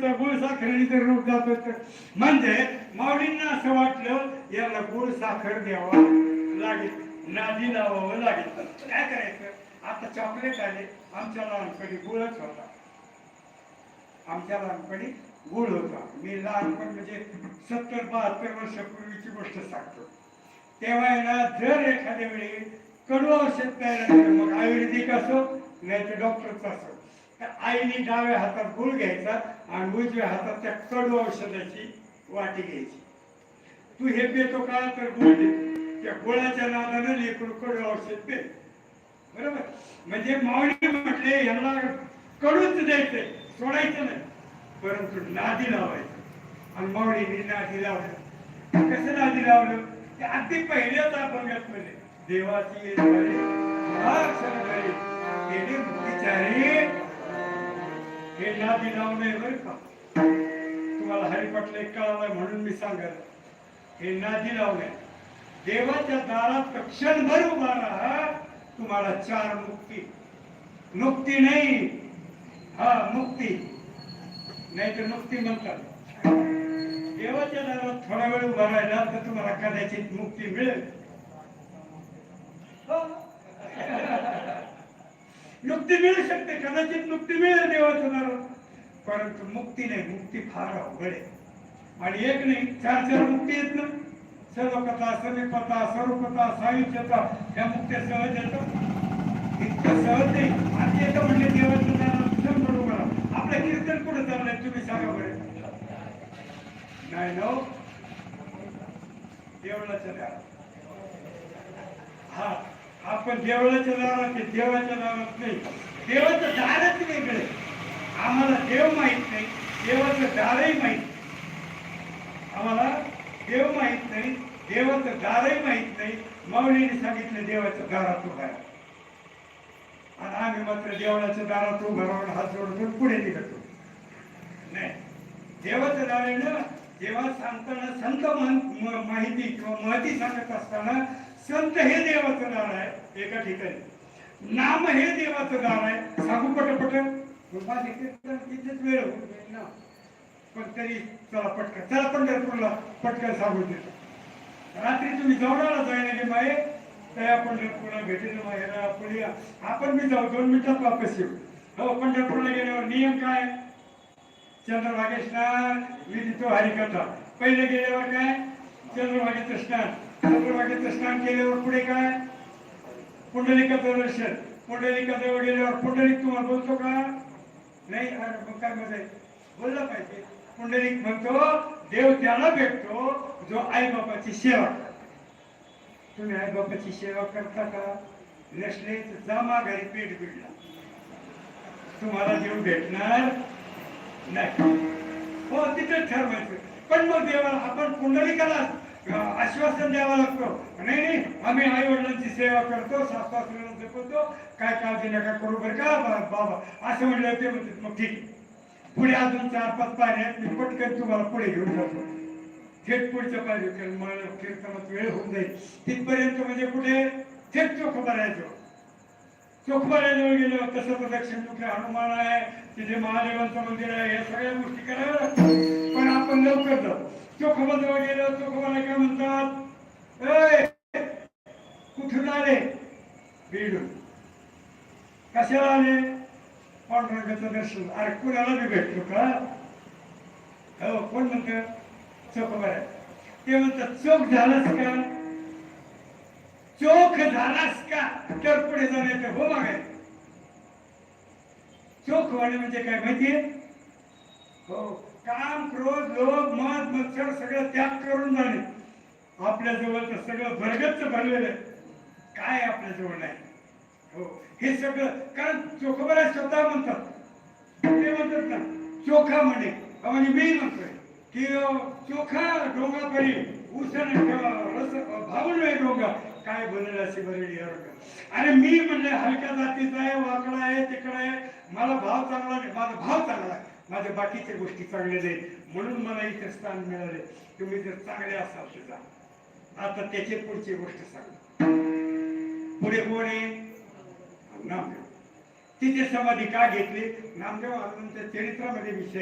त्याचा गुळ साखरेने तर रोग जात म्हणजे माऊलींना असं वाटलं याला गुळ साखर द्यावा लागेल. नादी लावावं लागेल. काय करायचं? आता चॉकलेट आले. आमच्या लहानपणी गुळच होता. आमच्या लहानपणी गुळ होता. मी लहानपण म्हणजे सत्तर बहात्तर वर्षापूर्वीची गोष्ट सांगतो. तेव्हा याला जर एखाद्या वेळी कडू औषध तयार मग आयुर्वेदिक असो नाही तर डॉक्टरचं असो. तर आईने डाव्या हातात गुळ घ्यायचा आणि उजव्या हातात त्या कडू औषधाची वाटी घ्यायची. तू हे पेतो का? तर गुळ त्या गुळाच्या नादानं लेकरू कडू औषध पे. बरोबर? म्हणजे मावणी म्हटले यांना कडूच द्यायचंय सोडायचं नाही. परंतु नादी लावायचं. आणि माऊलीने नादी लावलं. कसं नादी लावलं? ते अगदी पहिल्याच अभंगात म्हणजे देवाची हे नादी लावलंय बरं का? तुम्हाला हरिपटलं एक म्हणून मी सांगत हे नादी नये देवाच्या दारात क्षणभर उभा राहा तुम्हाला चार मुक्ती. मुक्ती नाही. हा मुक्ती. नाही तर मुक्ती म्हणतात. देवाच्या दारात थोडा वेळ उभा राहिला तर तुम्हाला कदाचित मुक्ती मिळेल. हो. मुक्ती मिळू शकते. कदाचित मुक्ती मिळेल देवाचं नाव. परंतु मुक्ती नाही मुक्ती फार अवघड आहे. आणि एक नाही चार चार मुक्ती येत ना? सर्वकथा समीपता स्वरूपता सायुष्यता या मुक्त्या सहज येतात. इतकं सहज नाही. आणि येतं म्हणजे देवाचं नाव क्षण बरोबर आपलं कीर्तन कुठं चाललंय? तुम्ही सांगा बरे. नाही नो हो? देवळाच्या द्या. आपण देवळाच्या दारात देवाच्या दारात नाही. देवाचं दारच वेगळे आम्हाला देव माहीत नाही देवाचं दारही माहीत नाही. आम्हाला देव माहीत नाही देवाचं दारही माहीत नाही. माऊलीने सांगितलं देवाचं दारात उभा आणि आम्ही मात्र देवळाच्या दारात उभा राहून हात जोडून पुढे निघतो. नाही. देवाचं दार आहे ना जेव्हा सांगताना संत मह- म- माहिती किंवा महती सांगत असताना संत हे देवाचं दार आहे एका ठिकाणी. नाम हे देवाचं दार आहे. सांगू पटपट. तिथेच वेळ पण तरी चला पटकन. चला पंढरपूरला पटकन सांगू देतो. रात्री तुम्ही जवळाला जायला गे माये त्या पंढरपूरला भेटेल माहेरा पुढे आपण बी जाऊ. दोन मिनिटात वापस येऊ. हो पंढरपूरला गेल्यावर नियम काय? चंद्रभागे स्नान विधितो हरिकथा. पहिले गेल्यावर काय? चंद्रभागेचं स्नान चंद्रभागेचं स्नान केल्यावर पुढे काय? पुंडलिकाचं दर्शन. पुंडलिकाजवळ गेल्यावर पुंडलिक तुम्हाला बोलतो का? नाही मग काय मजा बोललं पाहिजे. पुंडलिक म्हणतो देव त्याला भेटतो जो आई बापाची सेवा तुम्ही आईबापाची सेवा करता का? नसले तर घरी माघारी पेट बिडला तुम्हाला देव भेटणार नाही. हो तिथेच ठरवायचं. पण मग देवाला आपण पुंडलिकाला आश्वासन द्यावं लागतो. नाही नाही आम्ही आई वडिलांची सेवा करतो सासवासऱ्यांना जपतो. काय काळजी नका करू बरं का? बा- बाबा असं म्हणलं ते म्हणते मग ठीक पुढे अजून चार पाच पायऱ्या मी पटकन तुम्हाला पुढे घेऊन जातो. थेट पुढच्या पाहिजे कारण मला कीर्तनात वेळ होऊन जाईल. तिथपर्यंत म्हणजे कुठे? थेट चोख राहायचो चोखबाऱ्याजवळ गेलो तसं तर दक्षिण कुठे हनुमान आहे तिथे महादेवांचं मंदिर आहे या सगळ्या गोष्टी कराव्या लागतात. पण आपण लवकर जाऊ. चोखोबाजवळ गेलो चोखोबाला काय म्हणतात? कुठून आले? बीड. कशाला आले? पांडुरंगाचं दर्शन. अरे कुणाला बी भेटतो का? हो कोण म्हणतं? चोखोबाऱ्या ते म्हणतात चोख झालंच का? चोख झालास का तर पुढे जाण्याचं हो मागे. चोख वाणे म्हणजे काय माहितीये? हो काम क्रोध लोभ मत मत्सर सगळं त्याग करून जाणे आपल्या जवळ तर सगळं भरगच्च भरलेलं आहे. काय आपल्या जवळ नाही? हो हे सगळं कारण चोखबऱ्या स्वतः म्हणतात. ते म्हणतात ना चोखा म्हणे. म्हणजे मी म्हणतोय की चोखा डोंगा परी उसन रस भावून डोंगा काय बनेल अशी बरेल आणि मी म्हणले हलक्या जातीचा आहे वाकडा आहे तिकडा आहे. मला भाव चांगला नाही माझा भाव चांगला आहे माझ्या बाकीच्या गोष्टी चांगल्या नाहीत म्हणून मला इथे स्थान मिळाले. तुम्ही जर चांगले असाल सुद्धा. आता त्याची पुढची गोष्ट सांग पुढे कोण आहे? नामदेव. तिथे समाधी का घेतली? नामदेव आनंदच्या चरित्रामध्ये विषय